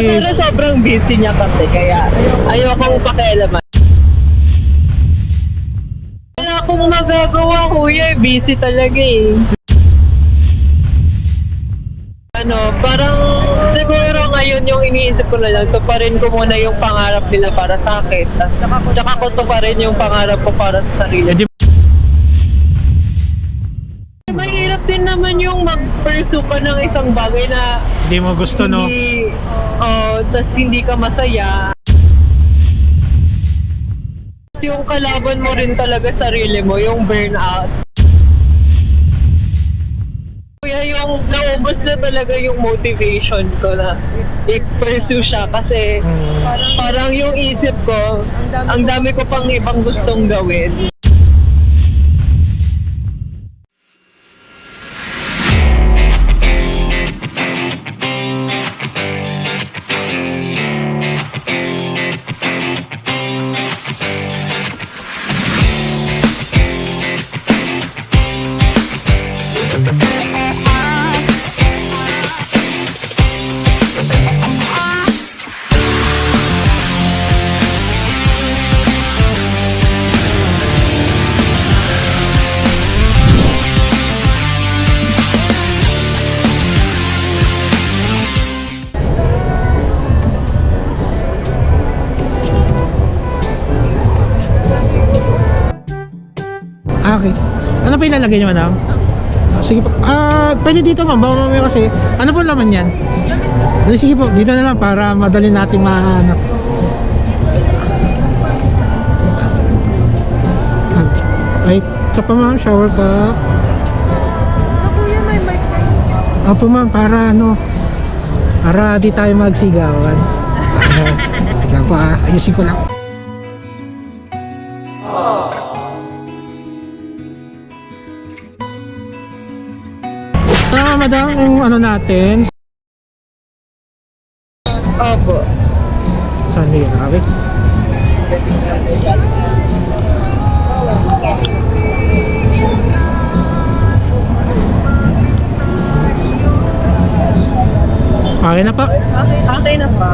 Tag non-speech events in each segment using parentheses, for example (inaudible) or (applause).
Pero sobrang busy niya kasi, kaya ayokong pakialaman. Wala akong magagawa, kuya. eh. Busy talaga eh. Ano, parang siguro ngayon yung iniisip ko na lang, tuparin ko muna yung pangarap nila para sa akin. Tsaka ko tuparin yung pangarap ko para sa sarili. Din naman yung mag-pursue ka ng isang bagay na di mo gusto, no? hindi, oh, tas hindi ka masaya. Yung kalaban mo rin talaga sarili mo, yung burnout. Kaya yung naubos na talaga yung motivation ko na i-pursue siya kasi parang yung isip ko, ang dami ko pang ibang gustong gawin. Ilalagay niyo, madam? Ah, sige po. Ah, pwede dito ma'am. Baka mamaya kasi. Ano po laman yan? Sige po, dito na lang para madali natin mahanap. Ah, Ay, ito pa ma'am, shower cup. Kuya, may mic na Opo ma'am, para ano, para di tayo magsigawan. (laughs) Uh, lang po ah, ayusin ko lang. Madam, yung ano natin, Opo. saan may grabe? Okay na pa. Okay, okay na pa.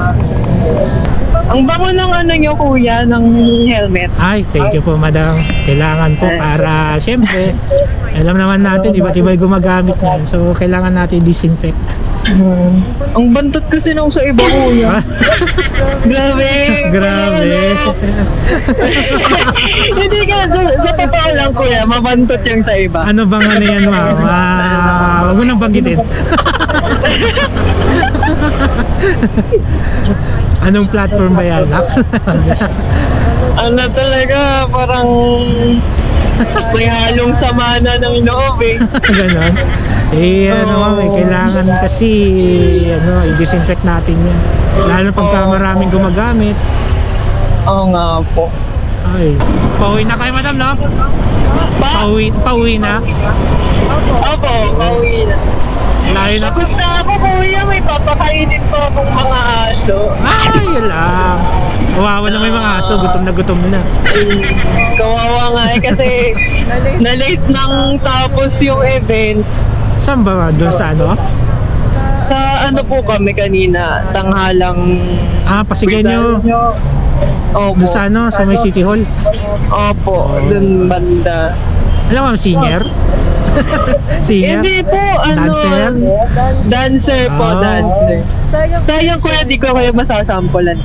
Ang bango ng ano nyo, kuya, ng helmet. Ay, thank you po madam. Kailangan po para, syempre, alam naman natin, iba't iba yung gumagamit niyan. So, kailangan natin disinfect. Ang bantot kasi nung sa iba, kuya. Grabe. Grabe. (laughs) Hindi ka, sa, totoo lang, kuya, mabantot yung sa iba. ano bang ano yan, ma'am? Ah, wag mo nang banggitin. (laughs) Anong platform ba yan? Ano talaga, parang may halong sama na ng loob eh. (laughs) Ganon. Eh, ano ma'am, eh, kailangan kasi, ano, i-disinfect natin yan. Lalo pagka maraming gumagamit. Oo nga po. Ay. Pauwi na kayo, madam, no? Pa? Pauwi, pauwi na. Opo, pauwi na. Layo na. Tapos na ako, kuya, may papakainin ko akong mga aso. Ay, yun lang. Kawawa na may mga aso, gutom na gutom na. Kawawa nga eh, kasi (laughs) na-late nang tapos yung event. Saan ba? Doon sa ano? Sa ano po kami kanina, tanghalang... Ah, Pasigenyo. Opo. Doon sa ano? Sa may City Hall. Opo, dun banda. Alam mo, senior? senior? (laughs) Hindi po, ano... Dancer? Dancer po, Ah. dancer. Sayang kuya, di ko kayo masasampulan.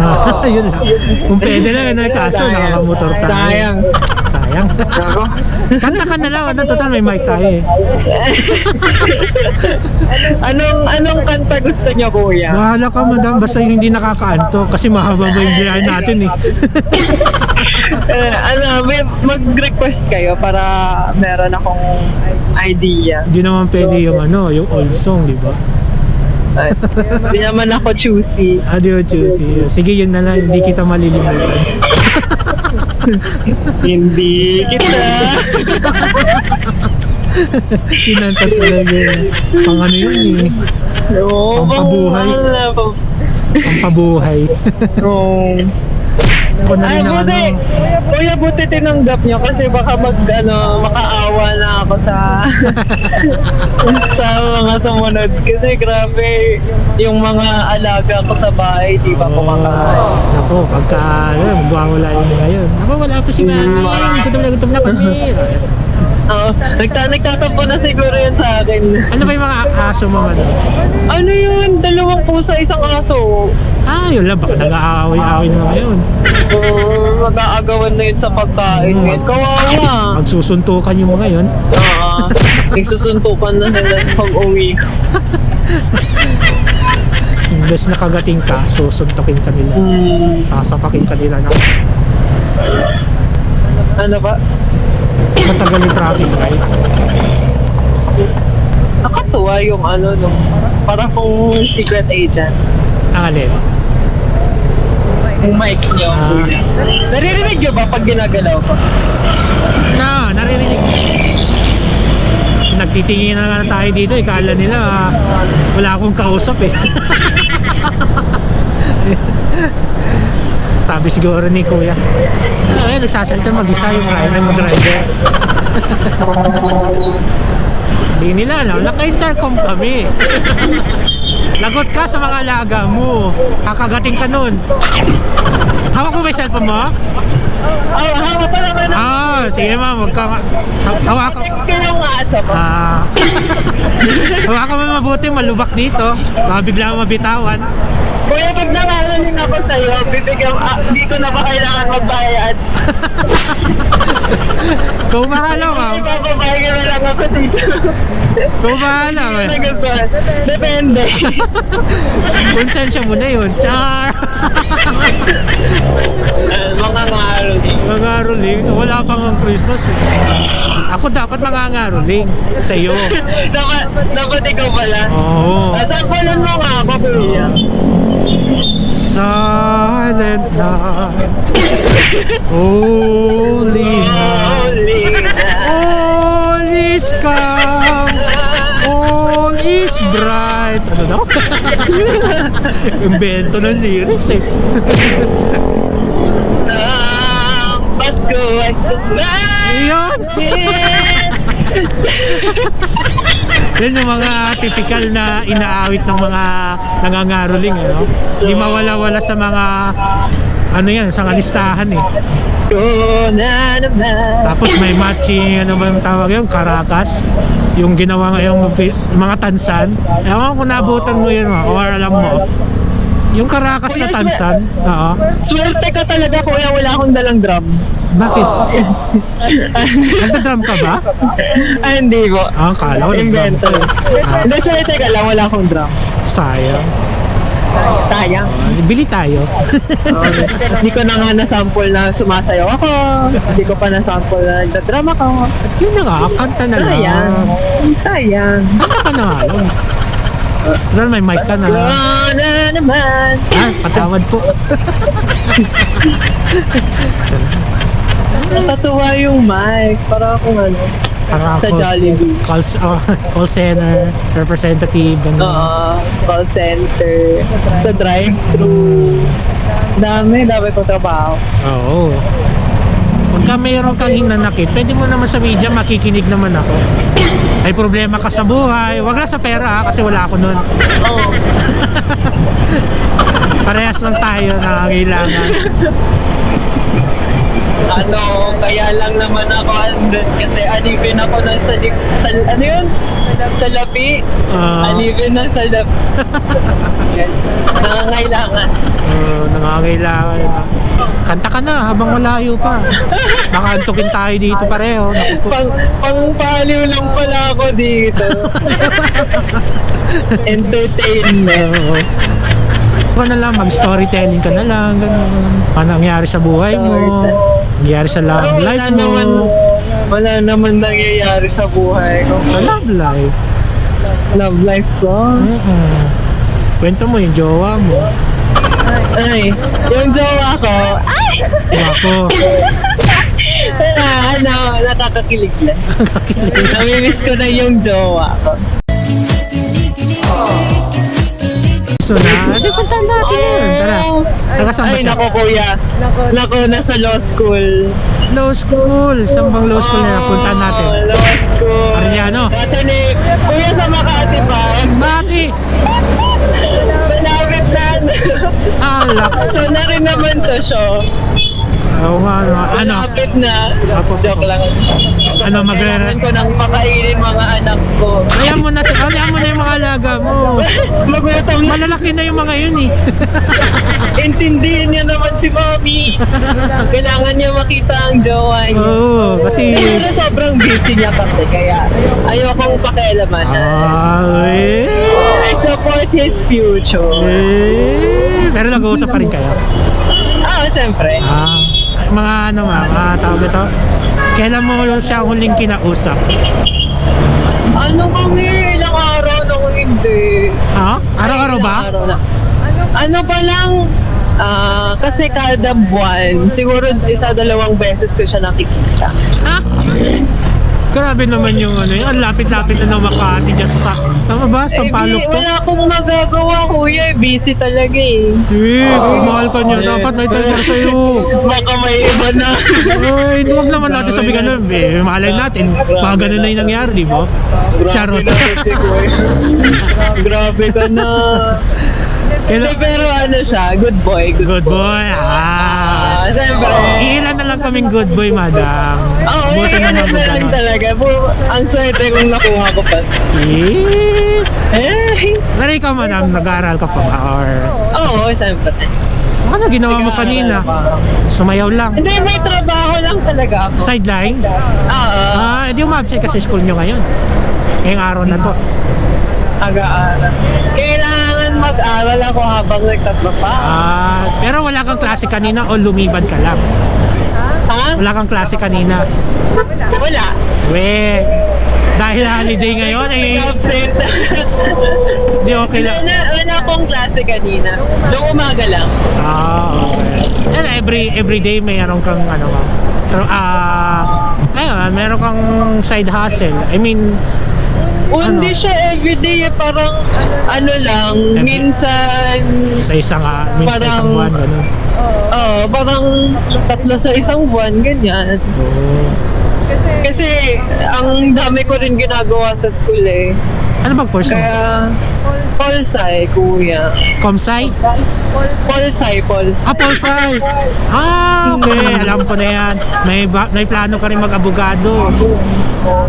Ah, (laughs) yun lang. Kung pwede lang, ano, kaso nakakamotor tayo. Sayang. Sayang. Ako. (laughs) Kanta ka na lang, ano, total may mic tayo eh. (laughs) Anong, anong kanta gusto niyo, kuya? Bahala ka madam, basta yung hindi nakakaanto kasi mahaba ba yung biyahe natin eh. Eh, ano, may mag-request kayo para meron akong idea. Hindi naman pwede yung ano, yung old song, di ba? Hindi naman ako choosy. Adio choosy. Sige, yun na lang, hindi kita malilimutan. (laughs) Hindi kita. Sinanta talaga yun. Pang ano yun eh, Oo, Pampabuhay. pang- pang pabuhay. Oo. Ako na Ay, rin ang buti. ano. Kuya, buti tinanggap niyo kasi baka mag, ano, makaawa na ako sa (laughs) sa mga sumunod. Kasi grabe, yung mga alaga ko sa bahay, di ba kumakain. Ako, pagka, ano, magwawala yun ngayon. Ako, wala pa si Mami. Gutom na gutom na kami. (laughs) Oo, nagta nagtatampo na siguro yun sa akin. Ano ba yung mga aso mo ano? Ano yun? Dalawang pusa, isang aso. Ah, yun lang. Baka nag-aaway-aaway na ngayon. Oo, mag-aagawan na yun sa pagkain. Ngayon, kawawa. Magsusuntukan yung mga yun. Oo, isusuntukan na nila pag uwi ko. Imbes na kagating ka, susuntukin ka nila. Hmm, Sasapakin ka nila ng ano ba? matagal yung traffic light. Nakatuwa yung ano, no? Para kung secret agent. Ang mic niyo. Ah. kuya. Naririnig niyo ba pag ginagalaw ko? Na, naririnig. Nagtitingin na nga tayo dito, ikala nila ah, wala akong kausap eh. (laughs) Sabi siguro ni Kuya, ay, nagsasalita mag-isa yung rider ng driver. (laughs) Hindi nila alam, naka-intercom kami. (laughs) Lagot ka sa mga alaga mo. Kakagating ka nun. Hawak mo ba yung cellphone mo? Oh, hawak pa naman na. Ah, sige ma'am, wag ka ha- hawak Text ko yung aso ko. Ah. (laughs) Hawakan mo mabuti, malubak dito. Baka bigla mabitawan. Kuya, pag nangaroling ako sa'yo, bibigyan, ah, di ko na ba kailangan magbayad? (laughs) Ikaw bahala, ma'am. Ipapabayad na lang ako dito. Bahala, ma'am. Nagustuhan. Depende. Konsensya mo na yun. Char! Mga ngaroling. mga ngaroling, wala pang ang Christmas eh. Ako dapat mga ngaroling sa iyo. dapat, dapat ikaw pala. Oo. Oh. Tanggalan mo nga ako, kuya. Silent night. Holy night. Holy na. Calm. All is bright. Ano daw? (laughs) Invento ng lyrics eh. Ang Pasko ay. Iyon. (laughs) Yan yung mga typical na inaawit ng mga nangangaroling. Ano? Hindi mawala-wala sa mga ano yan, sa listahan eh. Tapos may matching, ano ba yung tawag yun? Karakas. Yung ginawa yung mga tansan. Ewan ko nabutan mo yun or alam mo. Yung karakas na tansan. Oo. Swerte ka talaga, kuya. Wala akong dalang drum. Bakit? (laughs) Nagda-drum ka ba? Ay, hindi ko. Ah, kala ko Invento. Ah, Hindi, swerte ka lang. Wala akong drum. sayang. Sayang. Bili tayo. (laughs) Hindi ko na nga na-sample na sumasayaw ako. Hindi ko pa na-sample na nagda-drum ako. Yun na nga, kanta na lang. Sayang. Sayang. Kanta ka na nga lang. Well, may mic ka na. Ko na naman. Ah, patawad po. Natatuwa yung mic. Para akong ano. Para Sa call- Jollibee. Call, oh, (laughs) call center, representative, ganun. Oo. call center. Sa drive-thru. Dami, dami ko trabaho. Oo. Pagka mayroon kang hinanakit, pwede mo naman sa media makikinig naman ako. May problema ka sa buhay, wag lang sa pera ha, kasi wala ako nun. Oo. (laughs) Parehas lang tayo na kailangan. (laughs) ano, kaya lang naman ako andun kasi alipin ako ng sa, sa ano yun? Sa lapi. Ah. alipin ng sa lapi. Yan. (laughs) Nangangailangan. Uh, nangangailangan na. Kanta ka na habang malayo pa. Baka antukin tayo dito pareho. Naku. Pang, pang paliw lang pala ako dito. (laughs) Entertainment. Ka na lang, mag-storytelling ka na lang, ganun. Ano nangyari sa buhay mo, nangyari sa love wala life naman, mo, wala naman nangyayari sa buhay ko. sa love life. Love life ko. Mm-mm. Kwento mo yung jowa mo. Ay, yung jowa ko, ay! Ako, Wala, ano, nakakakilig lang. (laughs) Namimiss ko na yung jowa ko. So na, di puntahan natin yun. Tara. Taga saan ba Ay, siya? nako kuya. Nako. Nasa law school. Law school. Saan bang law school na puntahan natin? Oh, law school. Arellano. Attorney, kuya sa Makati ba? Bakit? Malapit na. Alak. so, na rin naman to show. Oo nga, ano? Ano? Malapit na. Apo, Joke lang. Ano, magre- Kailangan ko nang pakainin mga anak ko. Ayan mo na, si- ayan mo na yung mga alaga mo. (laughs) Magutom na. Malalaki na yung mga yun eh. (laughs) Intindihin niya naman si Mommy. Kailangan niya makita ang jowa niya. Oo, kasi... Pero sobrang busy niya kasi kaya ayokong pakialaman. Ah, eh. I support his future. Eh. Pero nag-uusap pa rin kayo. Ah, siyempre. Ah, mga ano ma, mga tawag ito. Kailan mo siya huling kinausap? Ano kami, ilang araw na kung hindi. Ha? Araw-araw Ilang ba? araw na. Ano pa lang, ah, kasi kada buwan, siguro isa dalawang beses ko siya nakikita. Ha? Grabe naman yung ano yun. Ang lapit-lapit na ng Makati dyan sa... Tama ba? Sa Eh, palok to? wala akong magagawa, kuya. eh. Busy talaga eh. Eh, kung mahal ka niya, dapat may time para sa'yo. Baka may iba na. Ay, huwag naman natin sabi ganun. Eh, malay natin. Baka ganun na yung nangyari, di ba? Charot. Grabe na kasi, kuya. Grabe ka na. Kailan- Eh, pero ano siya, good boy. Good, Good boy. Ah. Ah, siyempre. Ilan na lang kaming good boy, madam. Oo, oh, Buti eh, kung na lang talaga. Bu- ang swerte kong nakuha ko pa. Eh. Eh, Pero ikaw, madam, nag-aaral ka pa ba? Or oo, siyempre. ano ginawa mo kanina? Sumayaw lang. Hindi, may trabaho lang talaga ako. Sideline? Oo, Ah, hindi umabsent kasi school nyo ngayon. Ngayong araw na to. aga-aral. Kailangan mag-aral ako habang nagtatrabaho. Ah, pero wala kang klase kanina o lumibad ka lang? Ha? Wala kang klase kanina? Wala. We, dahil holiday ngayon, eh, Absent. hindi okay wala, lang. na, wala akong klase kanina. Noong umaga lang. Ah, okay. And every every day mayroon kang ano ba? Pero ah, ayun, meron kang side hustle. I mean, Ano? hindi siya everyday, eh, parang ano lang, Every- minsan, sa isang ah, minsan sa isang Parang- buwan ganun. oh, parang tatlo sa isang buwan, ganyan. Oh. Kasi ang dami ko rin ginagawa sa school eh. Ano bang course mo? Kaya, Polsai, kuya. Comsci? Polsai, Pol. Ah, Polsci. Ah, okay. Alam ko na yan. May, ba- may plano ka rin mag-abogado.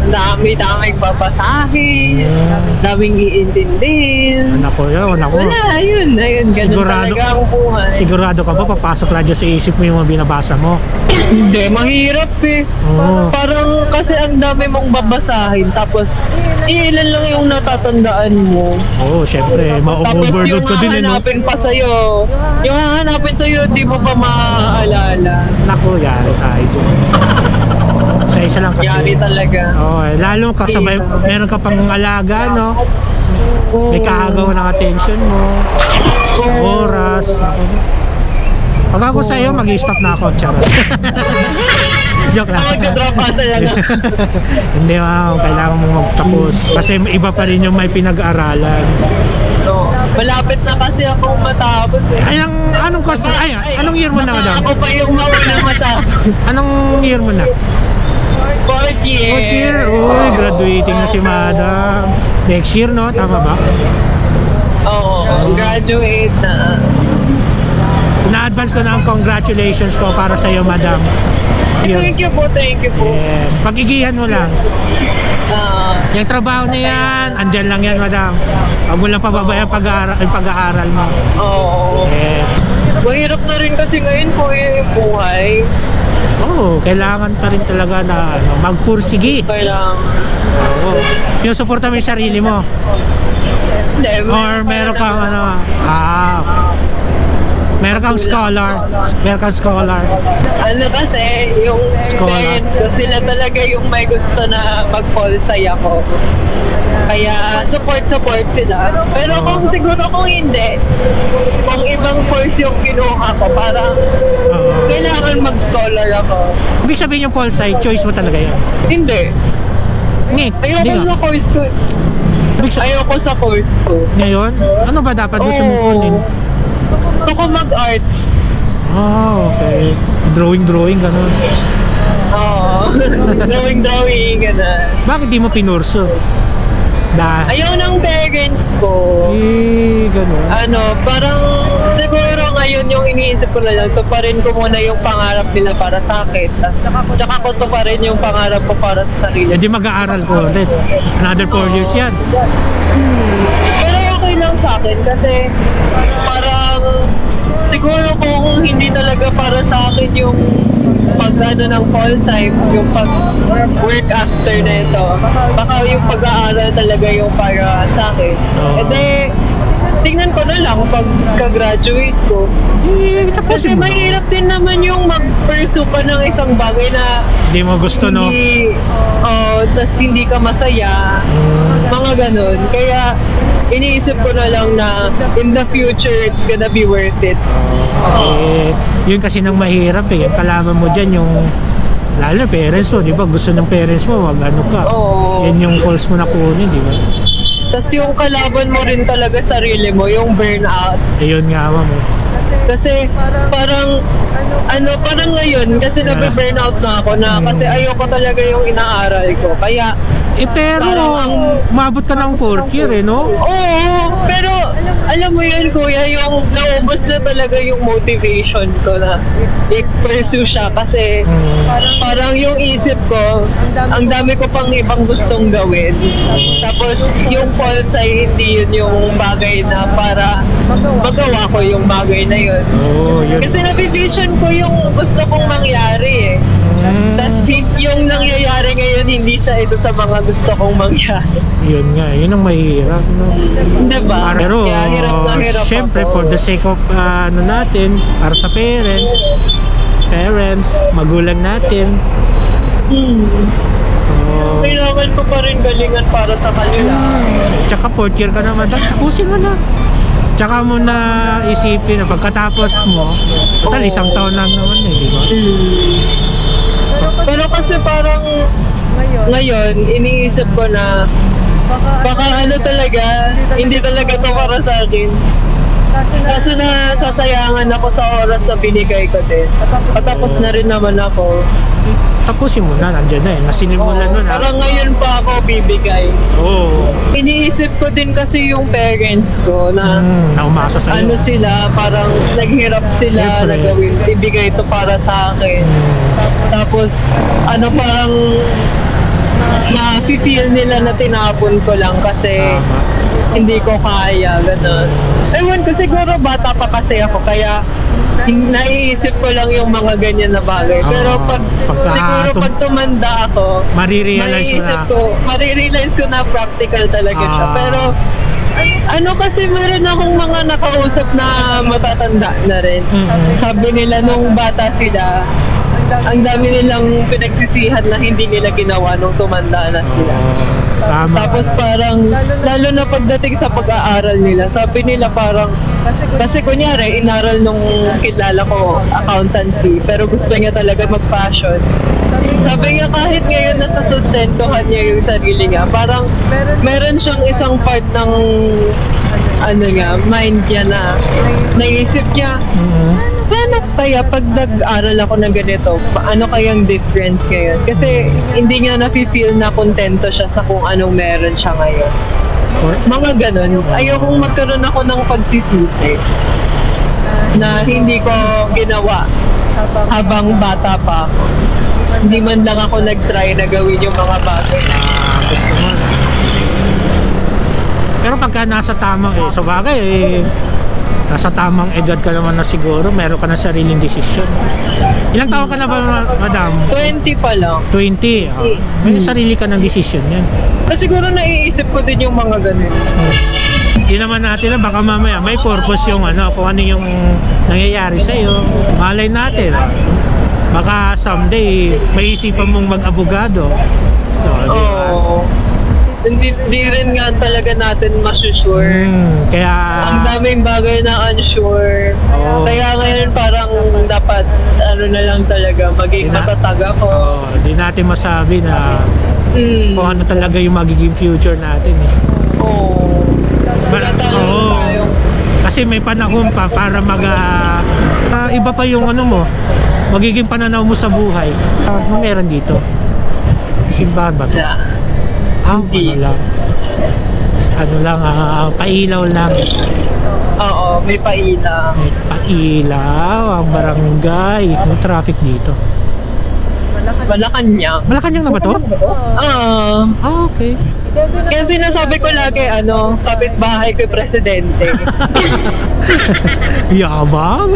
Dami, daming babasahin, daming iintindihin. Anak ko yun, anak ko. Wala, ayun, ayun, ganun Sigurado- talaga ang buhay. Sigurado ka ba papasok lang dyan sa isip mo yung mga binabasa mo? Hindi, mahirap eh. Oo. Parang kasi ang dami mong babasahin, tapos ilan lang yung natatandaan mo. Oo, oh, syempre. Tapos Ma-overload yung ka din eh, no? hahanapin pa sa'yo, yung hahanapin sa'yo, di mo pa maaalala. Naku, yari tayo dyan. Sa isa lang kasi. Yari talaga. Oo, eh, lalo kasabay, meron ka pang alaga, no? May kaagaw ng attention mo. Sa oras. Naku. Pag ako sa'yo, mag-stop na ako. Charot. (laughs) Joke lang. Magka-drop ka talaga. (laughs) Hindi, ma'am. Kailangan mo magtapos. Kasi iba pa rin yung may pinag-aralan. No. Malapit na kasi akong matapos eh. Ay, ang, anong mo? Ay, anong year mo na, madam? Ako pa yung mauna matapos. Anong year mo na? Fourth year. Fourth year? Uy, graduating na si madam. Next year, no? Tama ba? Oo, graduate na. Na-advance ko na ang congratulations ko para sa iyo, madam. Yun. Thank you po, thank you po. Yes. Pag-igihan mo lang. Ah, Yung trabaho na yan, andyan lang yan, madam. Huwag mo lang pababayaan pag-aaral, pag-aaral mo. Oo. Yes. Mahirap na rin kasi ngayon po yung buhay. Oo, kailangan pa rin talaga na ano, magpursigi. Kailangan. Oo. Yung suporta mo yung sarili mo. Hindi, Or meron kang ano, ah, meron kang scholar. Meron kang scholar. Ano kasi, yung Scholar. ko, sila talaga yung may gusto na mag-polsay ako. Kaya support-support sila. Pero kung siguro kung hindi, kung ibang course yung kinuha ko, parang Oo. kailangan mag-scholar ako. Ibig sabihin yung pol side, choice mo talaga yan. Hindi. Hindi, hindi Ayoko nga. na course ko. Ibig Ibig sa- Ayoko sa course ko. Ngayon, ano ba dapat gusto mong Oo. kunin? Gusto ko mag-arts. Ah, okay. Drawing, drawing, gano'n. Oo. (laughs) drawing, drawing, gano'n. Bakit di mo pinurso? Dahil, Ayaw ng parents ko. eh, gano'n. Ano, parang siguro ngayon yung iniisip ko na lang, tuparin ko muna yung pangarap nila para sa akin. Tsaka ko tuparin yung pangarap ko para sa Eh sarili. di mag-aaral ko ulit. Another 4 years yan. Pero okay lang sa akin kasi siguro kung hindi talaga para sa akin yung pag ano ng call time, yung pag work after na ito, baka yung pag-aaral talaga yung para sa akin. Oo. E de, tingnan ko na lang pag ka-graduate ko. Eh, Kasi tapusin mo. mahirap din naman yung mag-pursue ka ng isang bagay na Hindi mo gusto, no? hindi, oh, tas hindi ka masaya. Mga ganun. Kaya, iniisip ko na lang na in the future, it's gonna be worth it. Eh, yun kasi nang mahirap eh. Yung kalaman mo dyan yung lalo parents mo, di ba? Gusto ng parents mo, wag ano ka. Oo. Yan yung course mo na kunin, di ba? Tas yung kalaban mo rin talaga sarili mo, yung burnout. Eh, yun nga mo. Kasi parang, ano, parang ngayon, kasi nabe-burnout na ako na kasi ayoko talaga yung inaaral ko. Kaya, Eh, pero, Parang ang- umabot ka ng fourth year eh, no? Oo, pero alam mo yun kuya, yung naubos na talaga yung motivation ko na i-pursue siya kasi parang yung isip ko, ang dami ko pang ibang gustong gawin. Tapos yung pulse ay hindi yun yung bagay na para magawa ko yung bagay na yun. Oo, yun. Kasi nabivision ko yung gusto kong mangyari eh. Mm, Tapos yung nangyayari ngayon, hindi siya ito sa mga gusto kong mangyari. yun nga, yun ang mahirap, no? Diba? Pero, Kaya hirap na hirap syempre, ako. for the sake of, ah, ano natin, para sa parents, parents, magulang natin, Hmm. oh, Kailangan ko pa rin galingan para sa kanila. tsaka fourth year ka naman, tapusin mo na. Tsaka mo na isipin na pagkatapos mo, total isang taon lang naman eh, di ba? Pero kasi parang Ngayon, ngayon, iniisip ko na baka ano talaga, hindi talaga to para sa akin. Kaso na sasayangan ako sa oras na binigay ko din. Patapos na rin naman ako. Tapusin mo na, nandiyan na eh. Nasinimulan mo na. Parang ngayon pa ako bibigay. Oo. Iniisip ko din kasi yung parents ko na Mm, naumasa sa'yo. ano sila, parang naghirap sila Siyempre. na gawin, ibigay ito para sa akin. Tapos, ano parang na-feel nila na tinapon ko lang kasi hindi ko kaya, gano'n. Ewan ko, siguro bata pa kasi ako, kaya naiisip ko lang yung mga ganyan na bagay. Pero pag, pagka siguro tum- pag tumanda ako, Marirealize mo maiisip na. ko, marirealize ko na practical talaga siya. Ah. Pero, ano kasi meron akong mga nakausap na matatanda na rin. Mhm. Sabi nila nung bata sila, ang dami nilang pinagsisihan na hindi nila ginawa nung tumanda na sila. Tama. Tapos parang, lalo na pagdating sa pag-aaral nila, sabi nila parang, kasi kunyari, inaral nung kilala ko, accountancy, pero gusto niya talaga mag-fashion. Sabi niya kahit ngayon nasa sustentuhan niya yung sarili niya, parang meron siyang isang part ng ano niya, mind niya na naisip niya, Mhm. Paano kaya pag nag-aral ako ng ganito, ano kayang difference ngayon? Kasi hindi niya na-feel na kontento siya sa kung anong meron siya ngayon. Mga ganun. Ayokong magkaroon ako ng pagsisisi na hindi ko ginawa habang bata pa. Hindi man lang ako nag-try na gawin yung mga bagay. Ah, gusto mo. Pero pagka nasa tamang eh, sa bagay eh, nasa tamang edad ka naman na siguro, meron ka na sariling desisyon. Ilang taon ka na ba, ma- madam? 20 pa lang. 20. ah. May sarili ka ng desisyon yan. So, siguro naiisip ko din yung mga ganun. Hindi naman natin na baka mamaya may purpose yung ano, kung ano yung nangyayari sa iyo. Malay natin. ah. Baka someday may isipan mong mag-abogado. So, di ba? Oo. Hindi, hindi rin nga talaga natin masusure. Hmm, kaya Ang daming bagay na unsure. Oo. Kaya ngayon parang dapat ano na lang talaga maging Ina- matatag ako. oh, di natin masabi na Mm. kung ano talaga yung magiging future natin. Eh. Oo. Wala Ba- tayo oo. tayong Kasi may panahon pa para mag ah, ah, iba pa yung ano mo, magiging pananaw mo sa buhay. Ano meron dito? Simbahan ba to? na. Ah, Hindi. ano lang. Ano lang, ah, pailaw lang. Oo, may paina. May pailaw, ang barangay. May traffic dito. Malacanang. Malacanang na ba to? Ah, Ah, okay. Kaya sinasabi ko lagi, ano, kapitbahay ko yung presidente. (laughs) Yabang?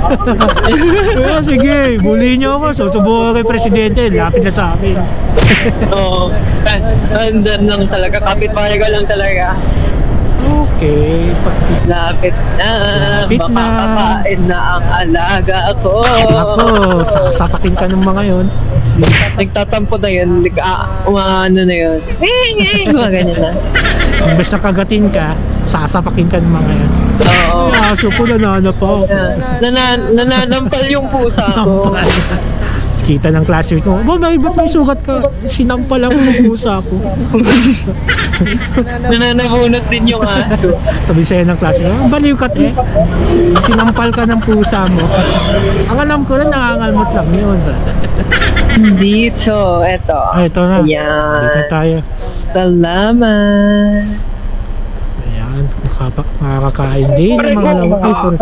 Kaya sige, bully niyo ako. Susubukan kay Presidente. Lapit na sa amin. Oo. Andun lang talaga, kapitbahay ko lang talaga. Okay. Lapit na, Lapit na. makakakain na ang alaga ko. Ako, sasapakin ka ng mga yon. Nagtatampo na yun, nag, ah, ano na yun. Eh, (laughs) eh, mga ganyan na. Imbes na kagatin ka, sasapakin ka ng mga yon. Oo. Ay, aso ko nanana pa ako. Na, nana, nananampal yung pusa ko. Nampal. Kita ng classmate ko, ba, may, ba't may sugat ka? Sinampal ako ng pusa ko. (laughs) Nananabunot din yung aso. Sabi sa'yo ng classmate, ko, baliw ka te. Sinampal ka ng pusa mo. Ang alam ko na nangangalmot lang yun. Dito, eto. Ay, ito na. Dito Ayan. tayo. Salamat. Ayan, makapa, makakakain din ng mga lawa. Ay, sorry.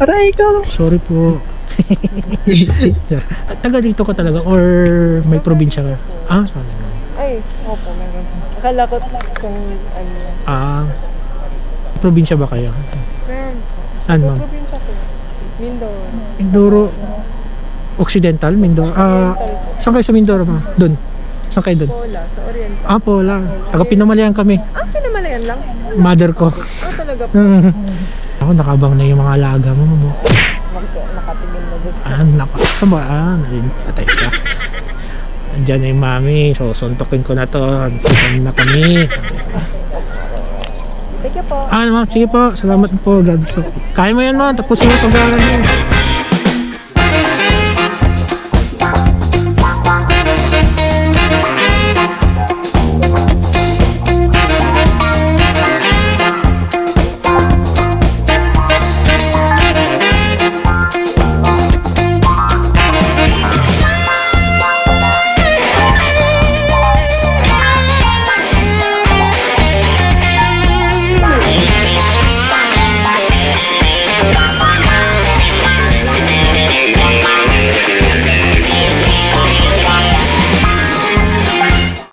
Aray ko. Sorry po. (laughs) Taga dito ka talaga or may probinsya ka? Ah, Ay, opo, meron. Akala ko kung ano. ah, probinsya ba kayo? Meron. Saan ma'am? Probinsya ko. Mindoro. Mindoro, Occidental, Mindoro. Ah, saan kayo sa Mindoro ma? Doon. Saan kayo doon? Pola, sa Oriental. Ah, Pola. Taga Pinamalayan kami. Ah, pinamalayan lang? Mother ko. Ah, talaga po. (laughs) Ako nakabang na yung mga alaga mo. mo. Mag- nakatingin na dun. Ah, ba? Ah. Patay ka. Andiyan na yung mami. So, suntokin ko na to. Antukin na kami. Thank you po. Ah, ma'am. Sige po. Salamat po. Kaya mo yan, ma'am. Tapos yung pag-aaral mo.